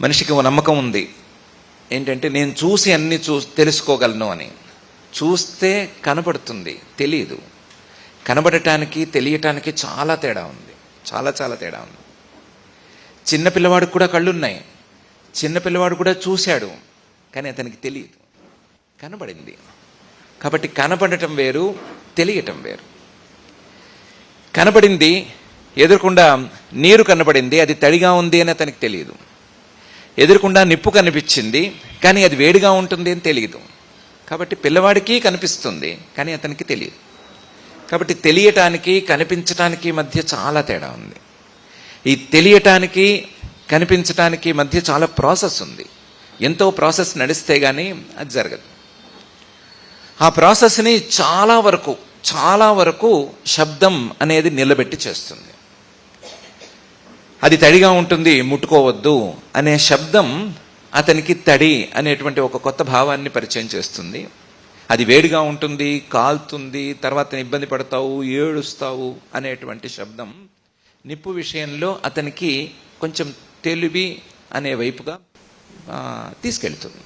మనిషికి నమ్మకం ఉంది. ఏంటంటే నేను చూసి అన్ని చూ తెలుసుకోగలను అని. చూస్తే కనబడుతుంది తెలియదు కనబడటానికి తెలియటానికి చాలా తేడా ఉంది. చాలా చాలా తేడా ఉంది. చిన్న పిల్లవాడికి కూడా కళ్ళున్నాయి. చిన్న పిల్లవాడు కూడా చూశాడు. కానీ అతనికి తెలియదు కనబడింది. కాబట్టి కనబడటం వేరు తెలియటం వేరు. కనబడింది ఎదురుకుండా నీరు కనబడింది అది తడిగా ఉంది అని అతనికి తెలియదు ఎదురుకుండా నిప్పు కనిపించింది కానీ అది వేడిగా ఉంటుంది అని తెలియదు కాబట్టి పిల్లవాడికి కనిపిస్తుంది కానీ అతనికి తెలియదు. కాబట్టి తెలియటానికి కనిపించటానికి మధ్య చాలా తేడా ఉంది. ఈ తెలియటానికి కనిపించటానికి మధ్య చాలా ప్రాసెస్ ఉంది. ఎంతో ప్రాసెస్ నడిస్తే కానీ అది జరగదు. ఆ ప్రాసెస్ని చాలా వరకు చాలా వరకు శబ్దం అనేది నిలబెట్టి చేస్తుంది. అది తడిగా ఉంటుంది ముట్టుకోవద్దు అనే శబ్దం అతనికి తడి అనేటువంటి ఒక కొత్త భావాన్ని పరిచయం చేస్తుంది. అది వేడిగా ఉంటుంది కాలుతుంది తర్వాత ఇబ్బంది పడతావు ఏడుస్తావు అనేటువంటి శబ్దం నిప్పు విషయంలో అతనికి కొంచెం తెలివి అనే వైపుగా తీసుకెళ్తుంది.